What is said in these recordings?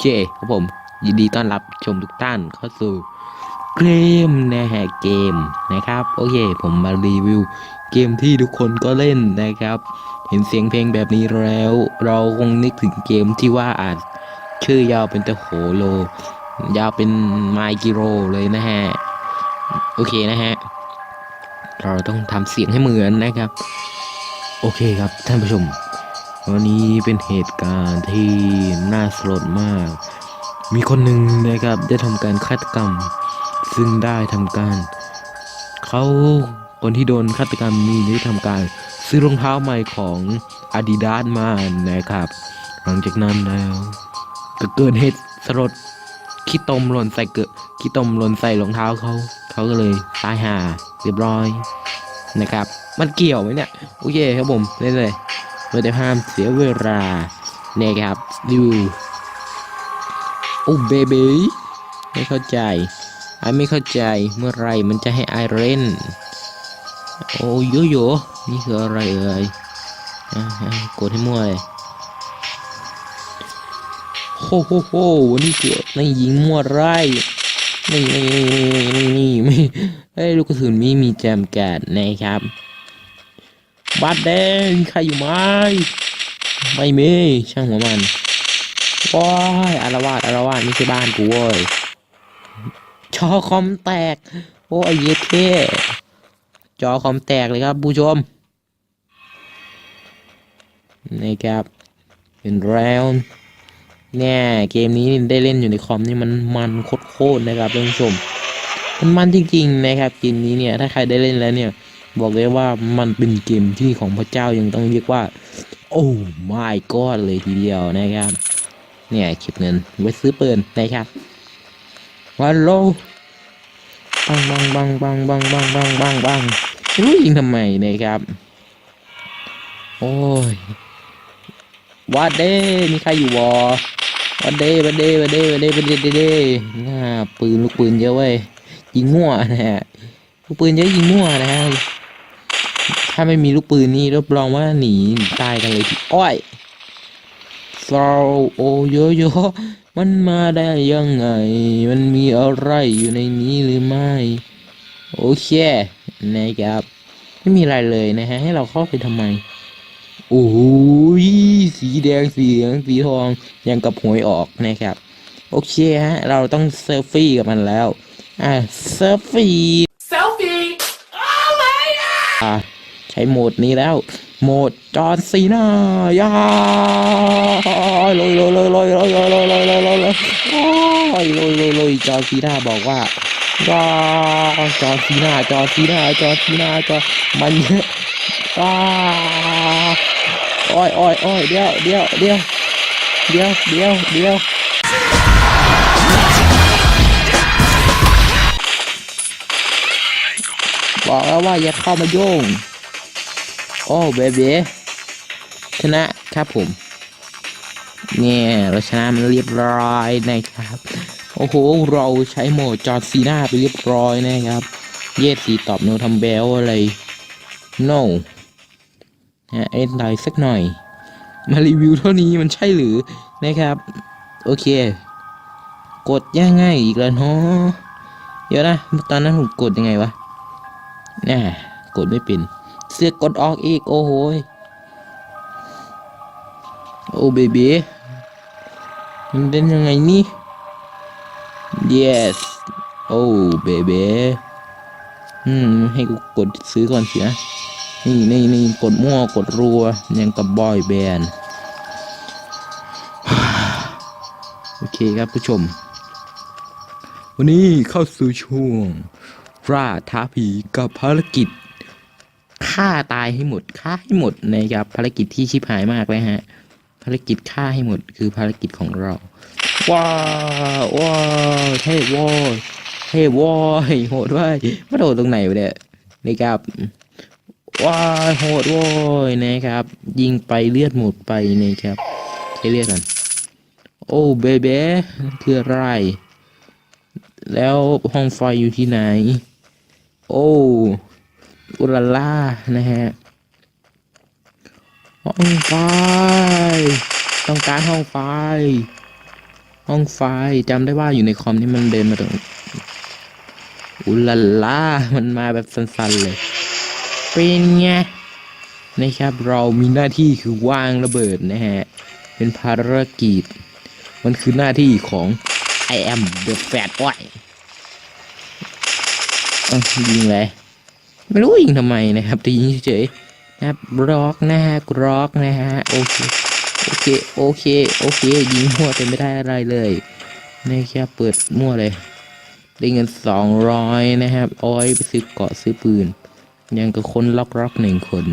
โอเคครับผม ยินดีต้อนรับชมทุกท่านเข้าสู่เกมนะฮะเกมนะครับ โอเค ผมมารีวิวเกมที่ทุกคนก็เล่นนะครับ เห็นเสียงเพลงแบบนี้แล้ว เราคงนึกถึงเกมที่ว่าอาจชื่อยาวเป็นตะโขโล ยาวเป็นไมกิโรเลยนะฮะ โอเคนะฮะ เราต้องทำเสียงให้เหมือนนะครับ โอเคครับท่านผู้ชม วันนี้เป็นเหตุการณ์ที่น่าสลดมาก มีคนหนึ่งนะครับได้ทำการฆาตกรรม ซึ่งได้ทำการเขาคนที่โดนฆาตกรรมนี้ได้ทำการซื้อรองเท้าใหม่ของ Adidas มานะครับ หลังจากนั้นแล้วก็เกิดเหตุสลดขี้ตมหล่นใส่เกิดขี้ตมหล่นใส่รองเท้าเขา เขาก็เลยตายห่าเรียบร้อยนะครับ มันเกี่ยวไหมเนี่ย โอเคครับผมเล่นเลย เพื่อจะห้ามเสียเวลาเนี่ยครับดูโอ้เบบีไม่เข้าใจไอไม่เข้าใจเมื่อไรมันจะให้ไอเล่นโอ้โยโยนี่คืออะไรเอ่ยอะอะกดให้มั่วเลยโฮโฮโฮนี่คือนี่ยิงมั่วไรนี่นี่นี่นี่นี่ไม่เฮ้ยลูกกระสุนมีมีแจำกัดนะครับ บ้าดแดงมีใครอยู่ไหมไม่มีช่างหัวมันว้ายอารวาสอารวาสไม่ใช่บ้านกูเว้ยจอคอมแตก โอ้ยเยเท่จอคอมแตกเลยครับผู้ชมนี่ครับเป็นแล้วเนี่ยเกมนี้ได้เล่นอยู่ในคอมนี่มันมันโคตรๆนะครับท่านผู้ชมมันมันจริงๆนะครับเกมนี้เนี่ยถ้าใครได้เล่นแล้วเนี่ย บอกเลยว่ามันเป็นเกมที่ของพระเจ้ายังต้องเรียกว่า โอ้ my god เลยทีเดียวนะครับ เนี่ยเก็บเงินไว้ซื้อปืนนะครับวันโลบังบังบังบังบังบังบังบังบังรู้ยิงทำไมนะครับ โอ้ยวัดเด้มีใครอยู่วอวัดเด้วัดเด้วัดเด้วัดเด้วัดเด้เด้เด้น่าปืนลูกปืนเยอะเว้ยยิงมั่วนะฮะลูกปืนเยอะยิงมั่วนะฮะาไม่มีลูกปืนนี่รับรองว่าหนีตายกันเลยทีอ้อยซาโอโยโยมันมาได้ยังไง มันมีอะไรอยู่ในนี้หรือไม่ โอเคนะครับ ไม่มีอะไรเลยนะฮะ ให้เราเข้าไปทำไม โอ้ยสีแดงสีเหลืองสีทองยังกับหวยออกนะครับ โอเคฮะ เราต้องเซลฟี่กับมันแล้ว อะเซลฟี่ Selfie! Oh my god! ใช้โหมดนี้แล้ว โหมดจอร์นซีนายาลอยลอยลอยลอยลอยลอยลอยลอยลอยลอยลอยลอยลอยลอยจอร์นซีนาบอกว่าว้าจอร์นซีนาจอร์นซีนาจอร์นซีนาจอร์มันเยอะว้าโอ้ยโอ้ยโอ้ยเดี๋ยวเดี๋ยวเดี๋ยวเดี๋ยวเดี๋ยวเดี๋ยวบอกแล้วว่าอย่าเข้ามายุ่ง อ้เบบีชนะครับผม เนี่ยเราชนะมันเรียบร้อยนะครับ โอ้โห เราใช้โหมดจอร์ซีนาไปเรียบร้อยนะครับ เยสสีตอบโนทำเบลอะไร no นะเอ็นไลสักหน่อย มารีวิวเท่านี้มันใช่หรือนะครับ โอเค กดยังไงอีกแล้วเนาะเดี๋ยวนะ ตอนนั้นผมกดยังไงวะน่กดไม่เป็น เสือกกดออกอีก โอ้โหยโอ้เบบีมันเป็นยังไงนี่ yes โอ้เบบีอืม ให้กูกดซื้อก่อนเสีย นี่นี่นี่กดมั่วกดรัว ยังกับบอยแบนด์โอเคครับผู้ชม วันนี้เข้าสู่ช่วงราท้าผีกับภารกิจ ฆ่าตายให้หมดฆ่าให้หมดนะครับภารกิจที่ชิบหายมากเลยฮะ ภารกิจฆ่าให้หมดคือภารกิจของเราว้าวว้าวเท่ว้าวเท่ว้าวโหดว้ายมาโดดตรงไหนวะเนี่ยนะครับว้าวโหดว้ายนะครับ ยิงไปเลือดหมดไปนะครับใช้เลือดกัน โอ้เบเบ้คืออะไร แล้วห้องไฟอยู่ที่ไหน โอ้ อุลาล่านะฮะห้องไฟ ต้องการห้องไฟ ห้องไฟจำได้ว่าอยู่ในคอมที่มันเดินมาตรงอุลาล่ามันมาแบบสั้นๆเลยเป็นไงนะครับเรามีหน้าที่คือวางระเบิดนะฮะ เป็นภารกิจ มันคือหน้าที่ของ I am the fat boy อะยิงเลย ไม่รู้ยิงทำไมนะครับต่ยิงเฉยๆนะครับร็อกนะฮะร็อกนะฮะโอเคโอเคโอเคโอเคยิงมั่วแต่ไม่ได้อะไรเลยนะครับเปิดมั่วเลยได้เงินสองร้อยนะครับโอ้อยไปซื้อเกาะซื้อปืน ยังกับคนล็อกล็อกหนึ่งคน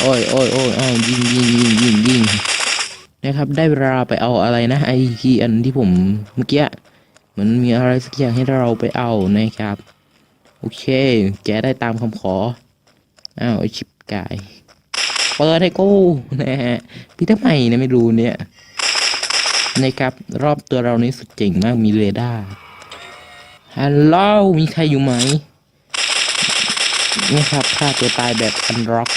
โอ้ยโอ้ยโอ้ยอ้าวยิงยิงยิงยิงยิงนะครับ ได้เวลาไปเอาอะไรนะไอทีอันที่ผมเมื่อกี้มันมีอะไรสักอย่างให้เราไปเอานะครับ โอเค แกได้ตามคำขอ อ้าวไอชิบกาย เปิดให้กูนะฮะพี่ทำไมนี่ยไม่รู้เนี่ยนะครับ รอบตัวเรานี้สุดเจ๋งมากมีเรดาร์ฮัลโหลมีใครอยู่ไหมนี่ครับฆ่าตัวตายแบบอันร็อก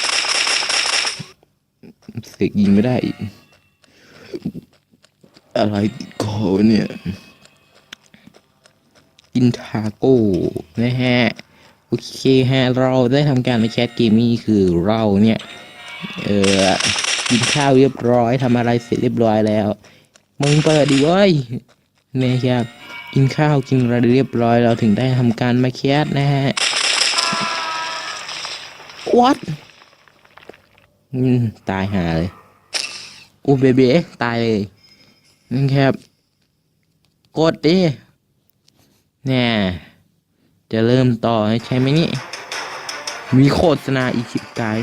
เสกยิงไม่ได้อีกอะไรติดคอเนี่ย กินทาโก้นะฮะ โอเคฮะ เราได้ทำการในแคสเกมนี้คือเราเนี่ย เออกินข้าวเรียบร้อยทำอะไรเสร็จเรียบร้อยแล้ว มึงเปิดดิเว้ยนะครับกินข้าวกินอะไรเรียบร้อยเราถึงได้ทำการมาแคสนะฮะ what อืมตายหาเลยอูเบเบตายเลยนะครับ กดดิ แน่จะเริ่มต่อใช่ไหมนี่ มีโฆษณาอีกสิบกาย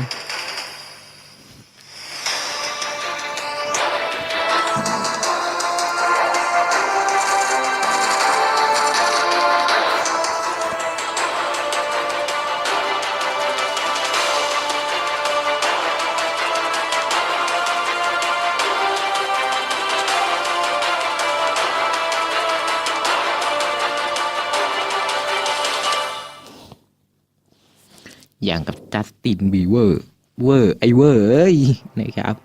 อย่างกับจัสตินบีเวอร์เวอร์ไอเวอร์เอ้ยนะครับ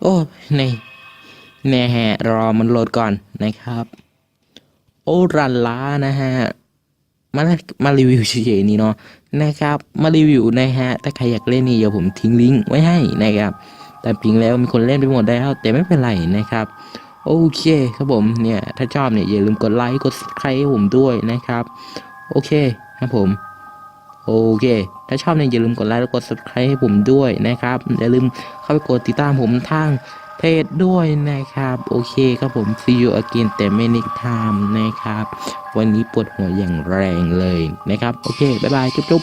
โอ้ในแน่ฮะรอมันโหลดก่อนนะครับ โอ้รันล้านะฮะมามารีวิวเฉยๆนี่เนาะนะครับ มารีวิวนะฮะถ้าใครอยากเล่นนี่เดี๋ยวผมทิ้งลิงก์ไว้ให้นะครับ แต่พิงแล้วมีคนเล่นไปหมดแล้ว แต่ไม่เป็นไรนะครับ โอเคครับผมเนี่ย ถ้าชอบเนี่ยอย่าลืมกดไลค์กด subscribe ให้ผมด้วยนะครับ โอเคครับผม โอเค ถ้าชอบเนี่ยอย่าลืมกดไลค์และกด subscribe ให้ผมด้วยนะครับ อย่าลืมเข้าไปกดติดตามผมทางเพจด้วยนะครับ โอเคครับผม see you again แต่ไม่นิกทามนะครับ วันนี้ปวดหัวอย่างแรงเลยนะครับ โอเค บ๊ายบาย จุ๊บ